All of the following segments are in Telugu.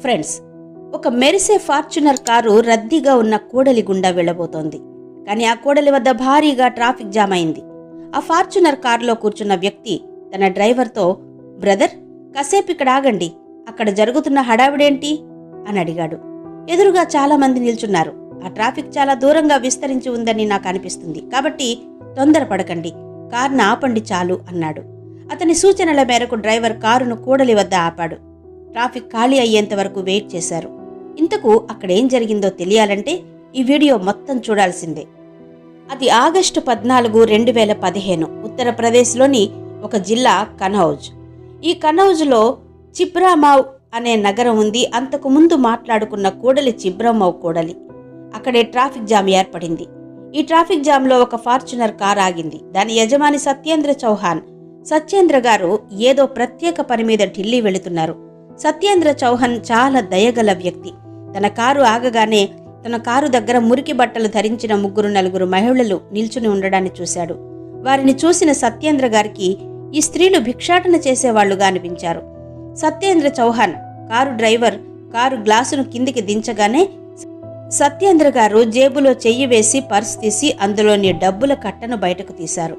ఫ్రెండ్స్ ఒక మెరిసే ఫార్చునర్ కారు రద్దీగా ఉన్న కూడలి గుండా వెళ్ళబోతోంది. కానీ ఆ కూడలి వద్ద భారీగా ట్రాఫిక్ జామ్ అయింది. ఆ ఫార్చునర్ కారులో కూర్చున్న వ్యక్తి తన డ్రైవర్తో బ్రదర్ కాసేపు ఇక్కడ ఆగండి. అక్కడ జరుగుతున్న హడావిడేంటి? అని అడిగాడు. ఎదురుగా చాలా మంది నిల్చున్నారు. ఆ ట్రాఫిక్ చాలా దూరంగా విస్తరించి ఉందని నాకు అనిపిస్తుంది. కాబట్టి తొందరపడకండి. కారును ఆపండి చాలు అన్నాడు. అతని సూచనల మేరకు డ్రైవర్ కారును కూడలి వద్ద ఆపాడు. ట్రాఫిక్ ఖాళీ అయ్యేంత వరకు వెయిట్ చేశారు. ఇంతకు అక్కడేం జరిగిందో తెలియాలంటే ఈ వీడియో మొత్తం చూడాల్సిందే. అది ఆగస్టు పద్నాలుగు రెండు వేల పదిహేను ఉత్తరప్రదేశ్లోని ఒక జిల్లా కనౌజ్ ఈ కనౌజ్లో చిబ్రామావ్ అనే నగరం ఉంది. అంతకు ముందు మాట్లాడుకున్న కూడలి చిబ్రామావ్ కూడలి. అక్కడే ట్రాఫిక్ జామ్ ఏర్పడింది. ఈ ట్రాఫిక్ జామ్లో ఒక ఫార్చునర్ కార్ ఆగింది. దాని యజమాని సత్యేంద్ర చౌహాన్. సత్యేంద్ర గారు ఏదో ప్రత్యేక పని మీద ఢిల్లీ వెళుతున్నారు. సత్యేంద్ర చౌహాన్ చాలా దయగల వ్యక్తి. తన కారు ఆగగానే తన కారు దగ్గర మురికి బట్టలు ధరించిన ముగ్గురు నలుగురు మహిళలు నిల్చుని ఉండడాన్ని చూశాడు. వారిని చూసిన సత్యేంద్ర గారికి ఈ స్త్రీలు భిక్షాటన చేసేవాళ్ళుగా అనిపించారు. Satyendra Chauhan car driver car గ్లాసును కిందికి దించగానే సత్యేంద్ర గారు జేబులో చెయ్యి వేసి పర్స్ తీసి అందులోని డబ్బుల కట్టను బయటకు తీశారు.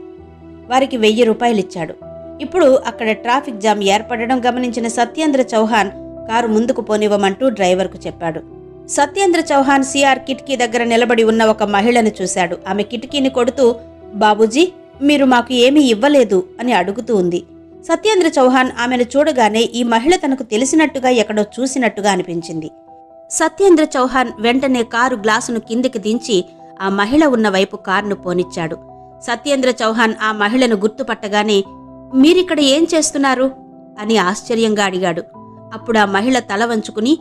వారికి వెయ్యి రూపాయలిచ్చాడు. ఇప్పుడు అక్కడ ట్రాఫిక్ జామ్ ఏర్పడడం గమనించిన సత్యేంద్ర చౌహాన్ కారు ముందుకు పోనివ్వమంటూ డ్రైవర్కు చెప్పాడు. సత్యేంద్ర చౌహాన్ సిఆర్ కిటికీ దగ్గర నిలబడి ఉన్న ఒక మహిళను చూశాడు. ఆమె కిటికీని కొడుతూ బాబూజీ మీరు మాకు ఏమీ ఇవ్వలేదు అని అడుగుతూ ఉంది. సత్యేంద్ర చౌహాన్ ఆమెను చూడగానే ఈ మహిళ తనకు తెలిసినట్టుగా ఎక్కడో చూసినట్టుగా అనిపించింది. సత్యేంద్ర చౌహాన్ వెంటనే కారు గ్లాసును కిందికి దించి ఆ మహిళ ఉన్న వైపు కారును పోనిచ్చాడు. సత్యేంద్ర చౌహాన్ ఆ మహిళను గుర్తుపట్టగానే మీరిక్కడ ఏం చేస్తున్నారు? అని ఆశ్చర్యంగా అడిగాడు. అప్పుడు ఆ మహిళ తల వంచుకుని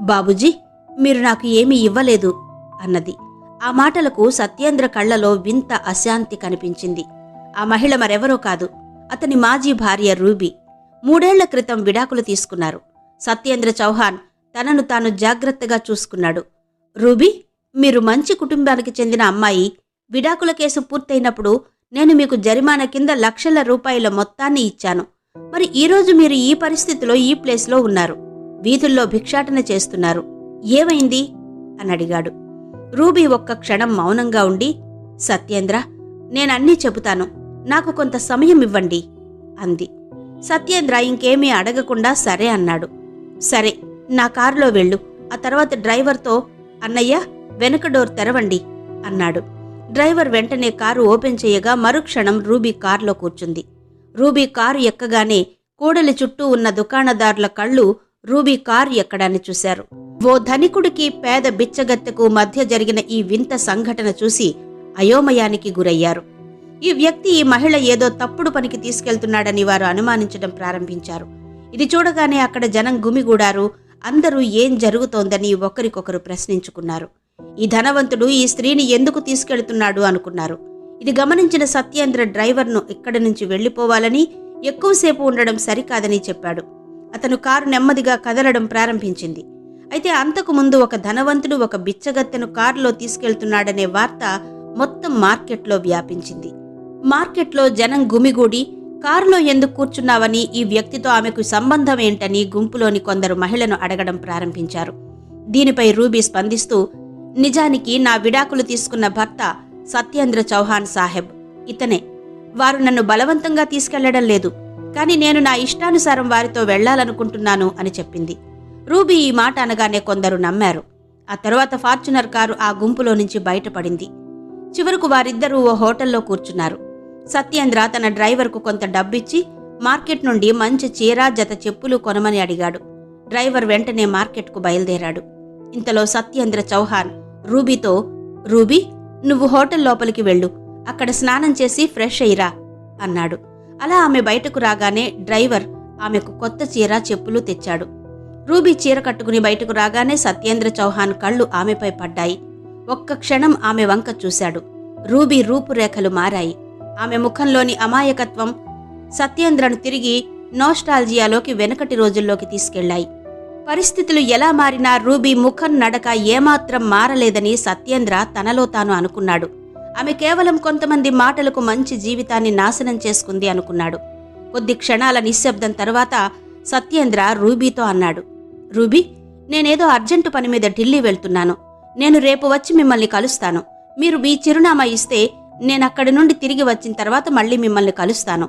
బాబుజీ మీరు నాకు ఏమీ ఇవ్వలేదు అన్నది. ఆ మాటలకు సత్యేంద్ర కళ్ళలో వింత అశాంతి కనిపించింది. ఆ మహిళ మరెవరో కాదు అతని మాజీ భార్య రూబీ. మూడేళ్ళ క్రితం విడాకులు తీసుకున్నారు. సత్యేంద్ర చౌహాన్ తనను తాను జాగ్రత్తగా చూసుకున్నాడు. రూబీ మీరు మంచి కుటుంబానికి చెందిన అమ్మాయి విడాకుల కేసు పూర్తయినప్పుడు నేను మీకు జరిమానా కింద లక్షల రూపాయల మొత్తాన్ని ఇచ్చాను. మరి ఈరోజు మీరు ఈ పరిస్థితిలో ఈ ప్లేస్లో ఉన్నారు. వీధుల్లో భిక్షాటన చేస్తున్నారు. ఏమైంది? అని అడిగాడు. రూబీ ఒక్క క్షణం మౌనంగా ఉండి సత్యేంద్ర నేనన్నీ చెబుతాను. నాకు కొంత సమయం ఇవ్వండి అంది. సత్యేంద్ర ఇంకేమీ అడగకుండా సరే అన్నాడు. సరే నా కారులో వెళ్ళు. ఆ తర్వాత డ్రైవర్తో అన్నయ్య వెనక డోర్ తెరవండి అన్నాడు. డ్రైవర్ వెంటనే కారు ఓపెన్ చేయగా మరుక్షణం రూబీ కారులో కూర్చుంది. రూబీ కారు ఎక్కగానే కూడలి చుట్టూ ఉన్న దుకాణదారుల కళ్ళు రూబీ కారు ఎక్కడాన్ని చూశారు. ఓ ధనికుడికి పేద బిచ్చగత్తెకు మధ్య జరిగిన ఈ వింత సంఘటన చూసి అయోమయానికి గురయ్యారు. ఈ వ్యక్తి ఈ మహిళ ఏదో తప్పుడు పనికి తీసుకెళ్తున్నాడని వారు అనుమానించడం ప్రారంభించారు. ఇది చూడగానే అక్కడ జనం గుమిగూడారు. అందరూ ఏం జరుగుతోందని ఒకరికొకరు ప్రశ్నించుకున్నారు. ఈ ధనవంతుడు ఈ స్త్రీని ఎందుకు తీసుకెళ్తున్నాడు అనుకున్నారు. ఇది గమనించిన సత్యేంద్ర డ్రైవర్ను ఇక్కడి నుంచి వెళ్ళిపోవాలని ఎక్కువసేపు ఉండడం సరికాదని చెప్పాడు. అతను కారు నెమ్మదిగా కదలడం ప్రారంభించింది. అయితే అంతకు ముందు ఒక ధనవంతుడు ఒక బిచ్చగత్తెను కారులో తీసుకెళ్తున్నాడనే వార్త మొత్తం మార్కెట్లో వ్యాపించింది. మార్కెట్లో జనం గుమిగూడి కారులో ఎందుకు కూర్చున్నావని ఈ వ్యక్తితో ఆమెకు సంబంధం ఏంటని గుంపులోని కొందరు మహిళను అడగడం ప్రారంభించారు. దీనిపై రూబీ స్పందిస్తూ నిజానికి నా విడాకులు తీసుకున్న భర్త సత్యేంద్ర చౌహాన్ సాహెబ్. ఇతనే. వారు నన్ను బలవంతంగా తీసుకెళ్ళడం లేదు. కానీ నేను నా ఇష్టానుసారం వారితో వెళ్ళాలనుకుంటున్నాను అని చెప్పింది. రూబీ ఈ మాట అనగానే కొందరు నమ్మారు. ఆ తర్వాత ఫార్చునర్ కారు ఆ గుంపులో నుంచి బయటపడింది. చివరకు వారిద్దరూ ఓ హోటల్లో కూర్చున్నారు. సత్యేంద్ర తన డ్రైవర్కు కొంత డబ్బిచ్చి మార్కెట్ నుండి మంచి చీర జత చెప్పులు కొనమని అడిగాడు. డ్రైవర్ వెంటనే మార్కెట్కు బయలుదేరాడు. ఇంతలో సత్యేంద్ర చౌహాన్ రూబీతో రూబీ నువ్వు హోటల్ లోపలికి వెళ్ళు. అక్కడ స్నానం చేసి ఫ్రెష్ అయ్యిరా అన్నాడు. అలా ఆమె బయటకు రాగానే డ్రైవర్ ఆమెకు కొత్త చీర చెప్పులు తెచ్చాడు. రూబీ చీర కట్టుకుని బయటకు రాగానే సత్యేంద్ర చౌహాన్ కళ్ళు ఆమెపై పడ్డాయి. ఒక్క క్షణం ఆమె వంక చూశాడు. రూబీ రూపురేఖలు మారాయి. ఆమె ముఖంలోని అమాయకత్వం సత్యేంద్రను తిరిగి నోస్టాల్జియాలోకి వెనకటి రోజుల్లోకి తీసుకెళ్ళాయి పరిస్థితులు ఎలా మారినా రూబీ ముఖం నడక ఏమాత్రం మారలేదని సత్యేంద్ర తనలో తాను అనుకున్నాడు. ఆమె కేవలం కొంతమంది మాటలకు మంచి జీవితాన్ని నాశనం చేసుకుంది అనుకున్నాడు. కొద్ది క్షణాల నిశ్శబ్దం తర్వాత సత్యేంద్ర రూబీతో అన్నాడు. రూబీ నేనేదో అర్జెంటు పని మీద ఢిల్లీ వెళ్తున్నాను. నేను రేపు వచ్చి మిమ్మల్ని కలుస్తాను. మీరు మీ చిరునామా ఇస్తే నేనక్కడి నుండి తిరిగి వచ్చిన తర్వాత మళ్ళీ మిమ్మల్ని కలుస్తాను.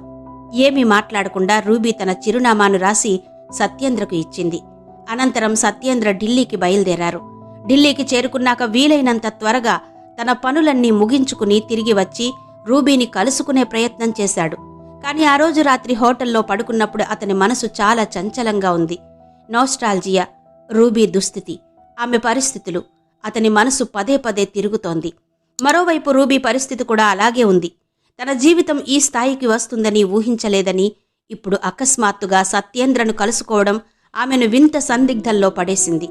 ఏమీ మాట్లాడకుండా రూబీ తన చిరునామాను రాసి సత్యేంద్రకు ఇచ్చింది. అనంతరం సత్యేంద్ర ఢిల్లీకి బయలుదేరారు. ఢిల్లీకి చేరుకున్నాక వీలైనంత త్వరగా తన పనులన్నీ ముగించుకుని తిరిగి వచ్చి రూబీని కలుసుకునే ప్రయత్నం చేశాడు. కానీ ఆ రోజు రాత్రి హోటల్లో పడుకున్నప్పుడు అతని మనసు చాలా చంచలంగా ఉంది. నోస్టాల్జియా రూబీ దుస్థితి ఆమె పరిస్థితులు అతని మనసు పదే పదే తిరుగుతోంది. మరోవైపు రూబీ పరిస్థితి కూడా అలాగే ఉంది. తన జీవితం ఈ స్థాయికి వస్తుందని ఊహించలేదని ఇప్పుడు అకస్మాత్తుగా సత్యేంద్రను కలుసుకోవడం ఆమెను వింత సందిగ్ధంలో పడేసింది.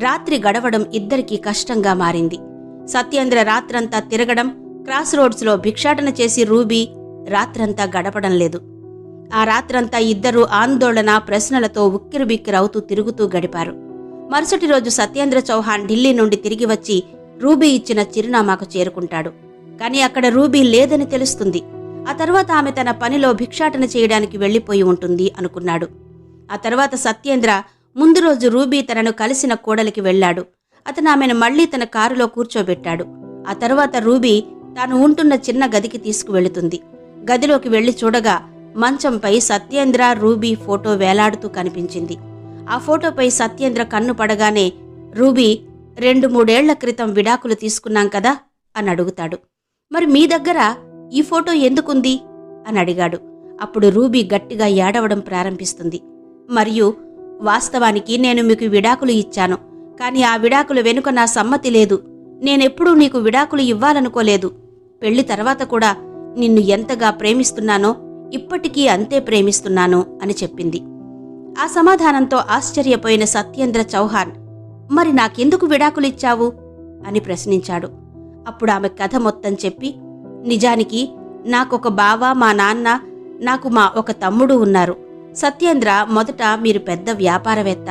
రాత్రి గడవడం ఇద్దరికీ కష్టంగా మారింది. సత్యేంద్ర రాత్రంతా తిరగడం క్రాస్ రోడ్స్లో భిక్షాటన చేసి రూబీ రాత్రంతా గడపడం లేదు. ఆ రాత్రంతా ఇద్దరూ ఆందోళన ప్రశ్నలతో ఉక్కిరిబిక్కిరవుతూ తిరుగుతూ గడిపారు. మరుసటి రోజు సత్యేంద్ర చౌహాన్ ఢిల్లీ నుండి తిరిగి వచ్చి రూబీ ఇచ్చిన చిరునామాకు చేరుకుంటాడు. కానీ అక్కడ రూబీ లేదని తెలుస్తుంది. ఆ తర్వాత ఆమె తన పనిలో భిక్షాటన చేయడానికి వెళ్ళిపోయి ఉంటుంది అనుకున్నాడు. ఆ తర్వాత సత్యేంద్ర ముందు రోజు రూబీ తనను కలిసిన కోడలికి వెళ్ళాడు. అతను ఆమెను మళ్ళీ తన కారులో కూర్చోబెట్టాడు. ఆ తర్వాత రూబీ తాను ఉంటున్న చిన్న గదికి తీసుకువెళుతుంది. గదిలోకి వెళ్ళి చూడగా మంచంపై సత్యేంద్ర రూబీ ఫోటో వేలాడుతూ కనిపించింది. ఆ ఫోటోపై సత్యేంద్ర కన్ను పడగానే రూబీ రెండు మూడేళ్ళ క్రితం విడాకులు తీసుకున్నాం కదా? అని అడుగుతాడు. మరి మీ దగ్గర ఈ ఫోటో ఎందుకుంది? అని అడిగాడు. అప్పుడు రూబీ గట్టిగా ఏడవడం ప్రారంభిస్తుంది. మరియు వాస్తవానికి నేను మీకు విడాకులు ఇచ్చాను. కానీ ఆ విడాకుల వెనుక నా సమ్మతి లేదు. నేనెప్పుడూ నీకు విడాకులు ఇవ్వాలనుకోలేదు. పెళ్ళి తర్వాత కూడా నిన్ను ఎంతగా ప్రేమిస్తున్నానో ఇప్పటికీ అంతే ప్రేమిస్తున్నాను అని చెప్పింది. ఆ సమాధానంతో ఆశ్చర్యపోయిన సత్యేంద్ర చౌహాన్ మరి నాకెందుకు విడాకులిచ్చావు అని ప్రశ్నించాడు. అప్పుడు ఆమె కథ మొత్తం చెప్పి నిజానికి నాకొక బావ మా నాన్న నాకు మా ఒక తమ్ముడు ఉన్నారు. సత్యేంద్ర మొదట మీరు పెద్ద వ్యాపారవేత్త.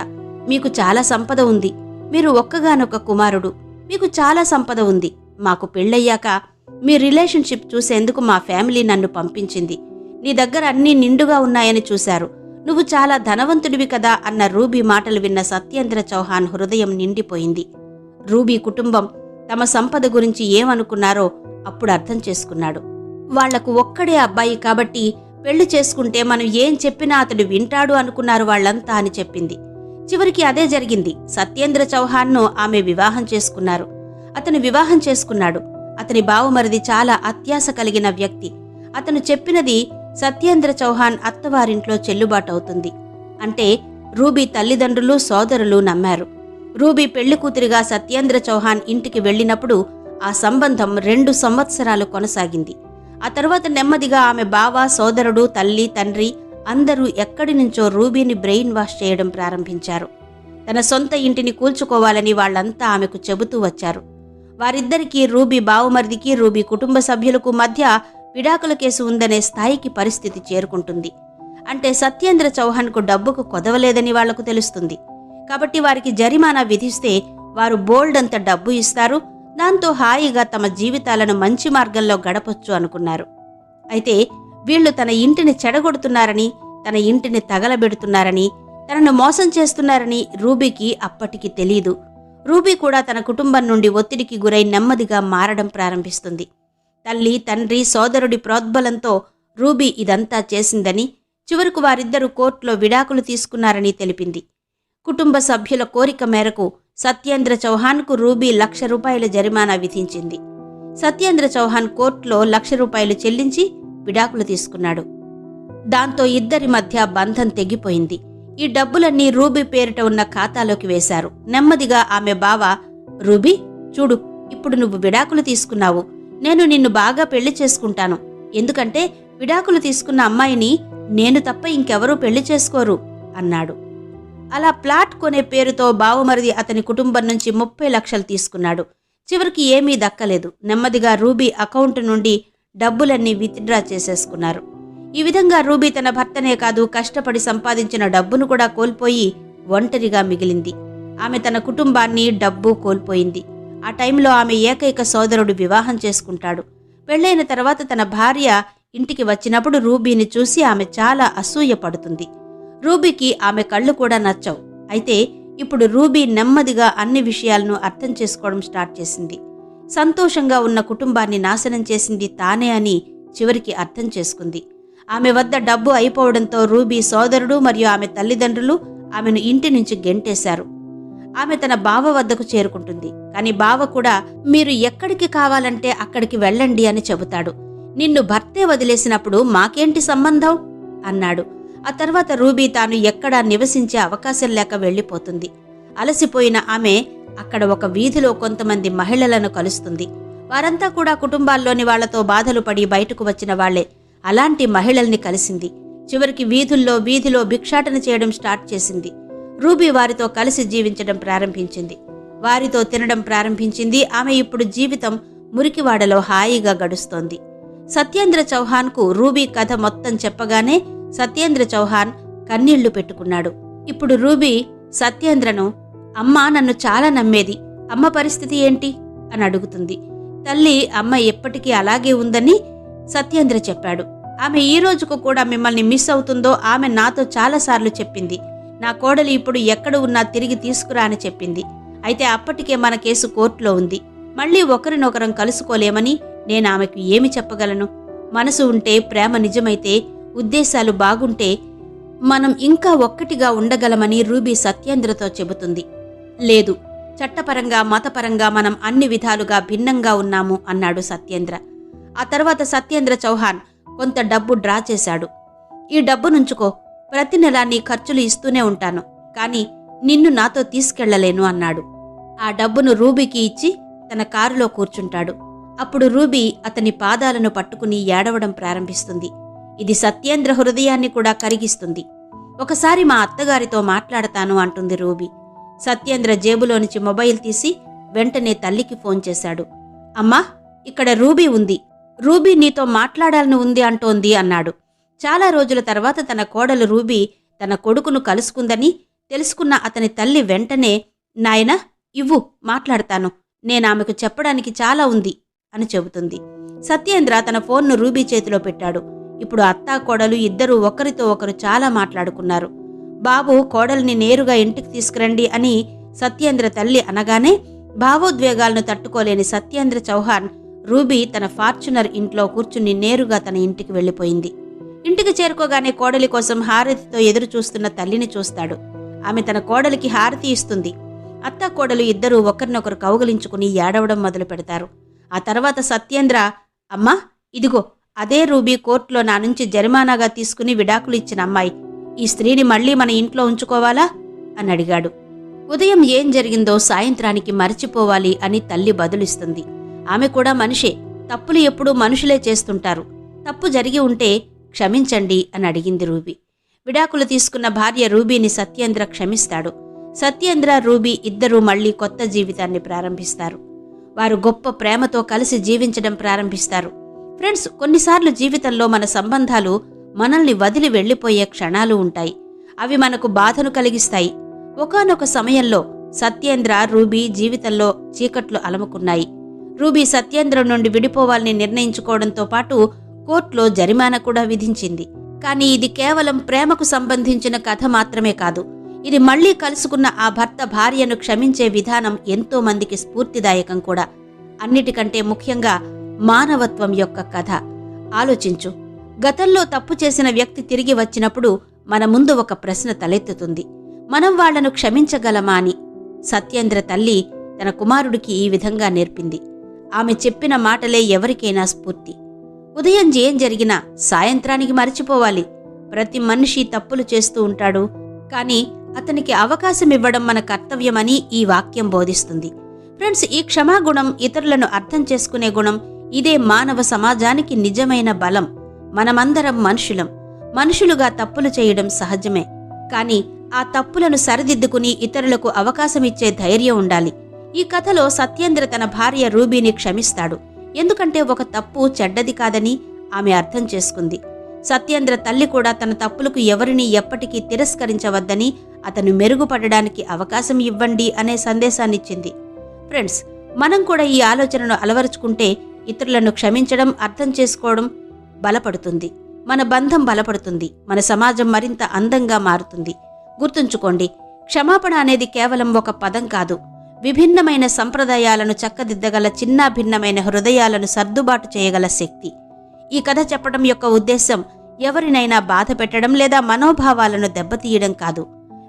మీకు చాలా సంపద ఉంది. మీరు ఒక్కగానొక కుమారుడు. మీకు చాలా సంపద ఉంది. మాకు పెళ్ళయ్యాక మీ రిలేషన్షిప్ చూసేందుకు మా ఫ్యామిలీ నన్ను పంపించింది. నీ దగ్గర అన్నీ నిండుగా ఉన్నాయని చూశారు. నువ్వు చాలా ధనవంతుడివి కదా అన్న రూబీ మాటలు విన్న సత్యేంద్ర చౌహాన్ హృదయం నిండిపోయింది. రూబీ కుటుంబం తమ సంపద గురించి ఏమనుకున్నారో అప్పుడు అర్థం చేసుకున్నాడు. వాళ్ళకు ఒక్కడే అబ్బాయి కాబట్టి పెళ్ళి చేసుకుంటే మనం ఏం చెప్పినా అతడు వింటాడు అనుకున్నారు వాళ్ళంతా అని చెప్పింది. చివరికి అదే జరిగింది. సత్యేంద్ర చౌహాన్ను ఆమె వివాహం చేసుకున్నారు. అతను వివాహం చేసుకున్నాడు. అతని బావమరిది చాలా అత్యాశ కలిగిన వ్యక్తి. అతను చెప్పినది సత్యేంద్ర చౌహాన్ అత్తవారింట్లో చెల్లుబాటవుతుంది. అంటే రూబీ తల్లిదండ్రులు సోదరులు నమ్మారు. రూబీ పెళ్ళి కూతురిగా సత్యేంద్ర చౌహాన్ ఇంటికి వెళ్ళినప్పుడు ఆ సంబంధం రెండు సంవత్సరాలు కొనసాగింది. ఆ తర్వాత నెమ్మదిగా ఆమె బావ సోదరుడు తల్లి తండ్రి అందరూ ఎక్కడి నుంచో రూబీని బ్రెయిన్ వాష్ చేయడం ప్రారంభించారు. తన సొంత ఇంటిని కూల్చుకోవాలని వాళ్ళంతా ఆమెకు చెబుతూ వచ్చారు. వారిద్దరికీ రూబీ బావమరిదికి రూబీ కుటుంబ సభ్యులకు మధ్య విడాకుల కేసు ఉందనే స్థాయికి పరిస్థితి చేరుకుంటుంది. అంటే సత్యేంద్ర చౌహాన్కు డబ్బుకు కొదవలేదని వాళ్ళకు తెలుస్తుంది. కాబట్టి వారికి జరిమానా విధిస్తే వారు బోల్డ్ అంత డబ్బు ఇస్తారు దాంతో హాయిగా తమ జీవితాలను మంచి మార్గంలో గడపొచ్చు అనుకున్నారు. అయితే వీళ్ళు తన ఇంటిని చెడగొడుతున్నారని తన ఇంటిని తగలబెడుతున్నారని తనను మోసం చేస్తున్నారని రూబీకి అప్పటికి తెలీదు. రూబీ కూడా తన కుటుంబం నుండి ఒత్తిడికి గురై నెమ్మదిగా మారడం ప్రారంభిస్తుంది. తల్లి తండ్రి సోదరుడి ప్రోద్బలంతో రూబీ ఇదంతా చేసిందని చివరకు వారిద్దరూ కోర్టులో విడాకులు తీసుకున్నారని తెలిపింది. కుటుంబ సభ్యుల కోరిక మేరకు సత్యేంద్ర చౌహాన్కు రూబీ లక్ష రూపాయల జరిమానా విధించింది. సత్యేంద్ర చౌహాన్ కోర్టులో లక్ష రూపాయలు చెల్లించి విడాకులు తీసుకున్నాడు. దాంతో ఇద్దరి మధ్య బంధం తెగిపోయింది. ఈ డబ్బులన్నీ రూబీ పేరిట ఉన్న ఖాతాలోకి వేశారు. నెమ్మదిగా ఆమె బావ రూబీ చూడు ఇప్పుడు నువ్వు విడాకులు తీసుకున్నావు. నేను నిన్ను బాగా పెళ్ళి చేసుకుంటాను. ఎందుకంటే విడాకులు తీసుకున్న అమ్మాయిని నేను తప్ప ఇంకెవరూ పెళ్ళి చేసుకోరు అన్నాడు. అలా ప్లాట్ కొనే పేరుతో బావమరిది అతని కుటుంబం నుంచి ముప్పై లక్షలు తీసుకున్నాడు. చివరికి ఏమీ దక్కలేదు. నెమ్మదిగా రూబీ అకౌంట్ నుండి డబ్బులన్నీ విత్డ్రా చేసేసుకున్నారు. ఈ విధంగా రూబీ తన భర్తనే కాదు కష్టపడి సంపాదించిన డబ్బును కూడా కోల్పోయి ఒంటరిగా మిగిలింది. ఆమె తన కుటుంబాన్ని డబ్బు కోల్పోయింది. ఆ టైంలో ఆమె ఏకైక సోదరుడు వివాహం చేసుకుంటాడు. పెళ్ళైన తర్వాత తన భార్య ఇంటికి వచ్చినప్పుడు రూబీని చూసి ఆమె చాలా అసూయ పడుతుంది. రూబీకి ఆమె కళ్ళు కూడా నచ్చవు. అయితే ఇప్పుడు రూబీ నెమ్మదిగా అన్ని విషయాలను అర్థం చేసుకోవడం స్టార్ట్ చేసింది. సంతోషంగా ఉన్న కుటుంబాన్ని నాశనం చేసింది తానే అని చివరికి అర్థం చేసుకుంది. ఆమె వద్ద డబ్బు అయిపోవడంతో రూబీ సోదరుడు మరియు ఆమె తల్లిదండ్రులు ఆమెను ఇంటి నుంచి గెంటేశారు. ఆమె తన బావ వద్దకు చేరుకుంటుంది. కానీ బావ కూడా మీరు ఎక్కడికి కావాలంటే అక్కడికి వెళ్ళండి అని చెబుతాడు. నిన్ను భర్తే వదిలేసినప్పుడు మాకేంటి సంబంధం? అన్నాడు. ఆ తర్వాత రూబీ తాను ఎక్కడా నివసించే అవకాశం లేక వెళ్ళిపోతుంది. అలసిపోయిన ఆమె అక్కడ ఒక వీధిలో కొంతమంది మహిళలను కలుస్తుంది. వారంతా కూడా కుటుంబాల్లోని వాళ్ళతో బాధలు పడి బయటకు వచ్చిన వాళ్ళే అలాంటి మహిళల్ని కలిసింది. చివరికి వీధుల్లో వీధిలో భిక్షాటన చేయడం స్టార్ట్ చేసింది. రూబీ వారితో కలిసి జీవించడం ప్రారంభించింది. వారితో తినడం ప్రారంభించింది. ఆమె ఇప్పుడు జీవితం మురికివాడలో హాయిగా గడుస్తోంది. సత్యేంద్ర చౌహాన్కు రూబీ కథ మొత్తం చెప్పగానే సత్యేంద్ర చౌహాన్ కన్నీళ్ళు పెట్టుకున్నాడు. ఇప్పుడు రూబీ సత్యేంద్రను అమ్మ నన్ను చాలా నమ్మేది. అమ్మ పరిస్థితి ఏంటి? అని అడుగుతుంది. తల్లి అమ్మ ఎప్పటికీ అలాగే ఉందని సత్యేంద్ర చెప్పాడు. ఆమె ఈ రోజుకు కూడా మిమ్మల్ని మిస్ అవుతుందో ఆమె నాతో చాలాసార్లు చెప్పింది. నా కోడలు ఇప్పుడు ఎక్కడ ఉన్నా తిరిగి తీసుకురా అని చెప్పింది. అయితే అప్పటికే మన కేసు కోర్టులో ఉంది. మళ్ళీ ఒకరినొకరం కలుసుకోలేమని నేను ఆమెకు ఏమి చెప్పగలను? మనసు ఉంటే ప్రేమ నిజమైతే ఉద్దేశాలు బాగుంటే మనం ఇంకా ఒక్కటిగా ఉండగలమని రూబీ సత్యేంద్రతో చెబుతుంది. లేదు చట్టపరంగా మతపరంగా మనం అన్ని విధాలుగా భిన్నంగా ఉన్నాము అన్నాడు సత్యేంద్ర. ఆ తర్వాత సత్యేంద్ర చౌహాన్ కొంత డబ్బు డ్రా చేశాడు. ఈ డబ్బు నుంచుకో ప్రతి నెల నీ ఖర్చులు ఇస్తూనే ఉంటాను కానీ నిన్ను నాతో తీసుకెళ్ళలేను అన్నాడు. ఆ డబ్బును రూబీకి ఇచ్చి తన కారులో కూర్చుంటాడు. అప్పుడు రూబీ అతని పాదాలను పట్టుకుని ఏడవడం ప్రారంభిస్తుంది. ఇది సత్యేంద్ర హృదయాన్ని కూడా కరిగిస్తుంది. ఒకసారి మా అత్తగారితో మాట్లాడతాను అంటుంది రూబీ. సత్యేంద్ర జేబులోంచి మొబైల్ తీసి వెంటనే తల్లికి ఫోన్ చేశాడు. అమ్మా ఇక్కడ రూబీ ఉంది. రూబీ నీతో మాట్లాడాలని ఉంది అంటోంది అన్నాడు. చాలా రోజుల తర్వాత తన కోడలు రూబీ తన కొడుకును కలుసుకుందని తెలుసుకున్న అతని తల్లి వెంటనే నాయన ఇవ్వు మాట్లాడతాను. నేను ఆమెకు చెప్పడానికి చాలా ఉంది అని చెబుతుంది. సత్యేంద్ర తన ఫోన్ను రూబీ చేతిలో పెట్టాడు. ఇప్పుడు అత్తా కోడలు ఇద్దరూ ఒకరితో ఒకరు చాలా మాట్లాడుకున్నారు. బాబు కోడల్ని నేరుగా ఇంటికి తీసుకురండి అని సత్యేంద్ర తల్లి అనగానే భావోద్వేగాలను తట్టుకోలేని సత్యేంద్ర చౌహాన్ రూబీ తన ఫార్చునర్ ఇంట్లో కూర్చుని నేరుగా తన ఇంటికి వెళ్ళిపోయింది. ఇంటికి చేరుకోగానే కోడలి కోసం హారతితో ఎదురు చూస్తున్న తల్లిని చూస్తాడు. ఆమె తన కోడలికి హారతి ఇస్తుంది. అత్త కోడలు ఇద్దరూ ఒకరినొకరు కౌగలించుకుని ఏడవడం మొదలు పెడతారు ఆ తర్వాత సత్యేంద్ర అమ్మా ఇదిగో అదే రూబీ కోర్టులో నా నుంచి జరిమానాగా తీసుకుని విడాకులు ఇచ్చిన అమ్మాయి. ఈ స్త్రీని మళ్ళీ మన ఇంట్లో ఉంచుకోవాలా? అని అడిగాడు. ఉదయం ఏం జరిగిందో సాయంత్రానికి మరచిపోవాలి అని తల్లి బదులిస్తుంది. ఆమె కూడా మనిషే. తప్పులు ఎప్పుడూ మనుషులే చేస్తుంటారు. తప్పు జరిగి ఉంటే క్షమించండి అని అడిగింది రూబీ. విడాకులు తీసుకున్న భార్య రూబీని సత్యేంద్ర క్షమిస్తాడు. సత్యేంద్ర రూబీ ఇద్దరూ మళ్ళీ కొత్త జీవితాన్ని ప్రారంభిస్తారు. వారు గొప్ప ప్రేమతో కలిసి జీవించడం ప్రారంభిస్తారు. ఫ్రెండ్స్ కొన్నిసార్లు జీవితంలో మన సంబంధాలు మనల్ని వదిలి వెళ్ళిపోయే క్షణాలు ఉంటాయి. అవి మనకు బాధను కలిగిస్తాయి. ఒకానొక సమయంలో సత్యేంద్ర రూబీ జీవితంలో చీకట్లు అలముకున్నాయి. రూబీ సత్యేంద్ర నుండి విడిపోవాలని నిర్ణయించుకోవడంతో పాటు కోర్టులో జరిమానా కూడా విధించింది. కానీ ఇది కేవలం ప్రేమకు సంబంధించిన కథ మాత్రమే కాదు. ఇది మళ్ళీ కలుసుకున్న ఆ భర్త భార్యను క్షమించే విధానం ఎంతో మందికి స్ఫూర్తిదాయకం కూడా. అన్నిటికంటే ముఖ్యంగా మానవత్వం యొక్క కథ. ఆలోచించు. గతంలో తప్పు చేసిన వ్యక్తి తిరిగి వచ్చినప్పుడు మన ముందు ఒక ప్రశ్న తలెత్తుతుంది. మనం వాళ్ళను క్షమించగలమా అని. సత్యేంద్ర తల్లి తన కుమారుడికి ఈ విధంగా నేర్పింది. ఆమె చెప్పిన మాటలే ఎవరికైనా స్ఫూర్తి. ఉదయం ఏం జరిగినా సాయంత్రానికి మర్చిపోవాలి. ప్రతి మనిషి తప్పులు చేస్తూ ఉంటాడు. కానీ అతనికి అవకాశం ఇవ్వడం మన కర్తవ్యమని ఈ వాక్యం బోధిస్తుంది. ఫ్రెండ్స్ ఈ క్షమాగుణం ఇతరులను అర్థం చేసుకునే గుణం ఇదే మానవ సమాజానికి నిజమైన బలం. మనమందరం మనుషులం. మనుషులుగా తప్పులు చేయడం సహజమే. కానీ ఆ తప్పులను సరిదిద్దుకుని ఇతరులకు అవకాశమిచ్చే ధైర్యం ఉండాలి. ఈ కథలో సత్యేంద్ర తన భార్య రూబీని క్షమిస్తాడు. ఎందుకంటే ఒక తప్పు చెడ్డది కాదని ఆమె అర్థం చేసుకుంది. సత్యేంద్ర తల్లి కూడా తన తప్పులకు ఎవరిని ఎప్పటికీ తిరస్కరించవద్దని అతను మెరుగుపడడానికి అవకాశం ఇవ్వండి అనే సందేశాన్నిచ్చింది. ఫ్రెండ్స్ మనం కూడా ఈ ఆలోచనను అలవరుచుకుంటే ఇతరులను క్షమించడం అర్థం చేసుకోవడం బలపడుతుంది. మన బంధం బలపడుతుంది. మన సమాజం మరింత అందంగా మారుతుంది. గుర్తుంచుకోండి క్షమాపణ అనేది కేవలం ఒక పదం కాదు. విభిన్నమైన సంప్రదాయాలను చక్కదిద్దగల చిన్న భిన్నమైన హృదయాలను సర్దుబాటు చేయగల శక్తి. ఈ కథ చెప్పడం యొక్క ఉద్దేశం ఎవరినైనా బాధ పెట్టడం లేదా మనోభావాలను దెబ్బతీయడం కాదు.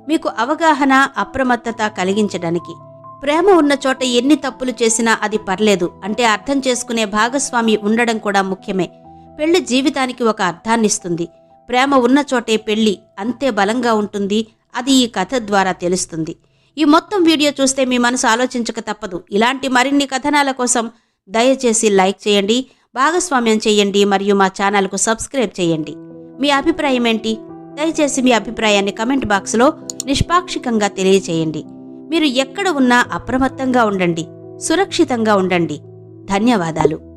మీకు అవగాహన అప్రమత్తత కలిగించడానికి. ప్రేమ ఉన్న చోట ఎన్ని తప్పులు చేసినా అది పర్లేదు. అంటే అర్థం చేసుకునే భాగస్వామి ఉండడం కూడా ముఖ్యమే. పెళ్ళి జీవితానికి ఒక అర్థాన్నిస్తుంది. ప్రేమ ఉన్న చోటే పెళ్ళి అంతే బలంగా ఉంటుంది. అది ఈ కథ ద్వారా తెలుస్తుంది. ఈ మొత్తం వీడియో చూస్తే మీ మనసు ఆలోచించక తప్పదు. ఇలాంటి మరిన్ని కథనాల కోసం దయచేసి లైక్ చేయండి భాగస్వామ్యం చేయండి మరియు మా ఛానల్కు సబ్స్క్రైబ్ చేయండి. మీ అభిప్రాయం ఏంటి? దయచేసి మీ అభిప్రాయాన్ని కమెంట్ బాక్స్లో నిష్పాక్షికంగా తెలియచేయండి. మీరు ఎక్కడ ఉన్నా అప్రమత్తంగా ఉండండి సురక్షితంగా ఉండండి. ధన్యవాదాలు.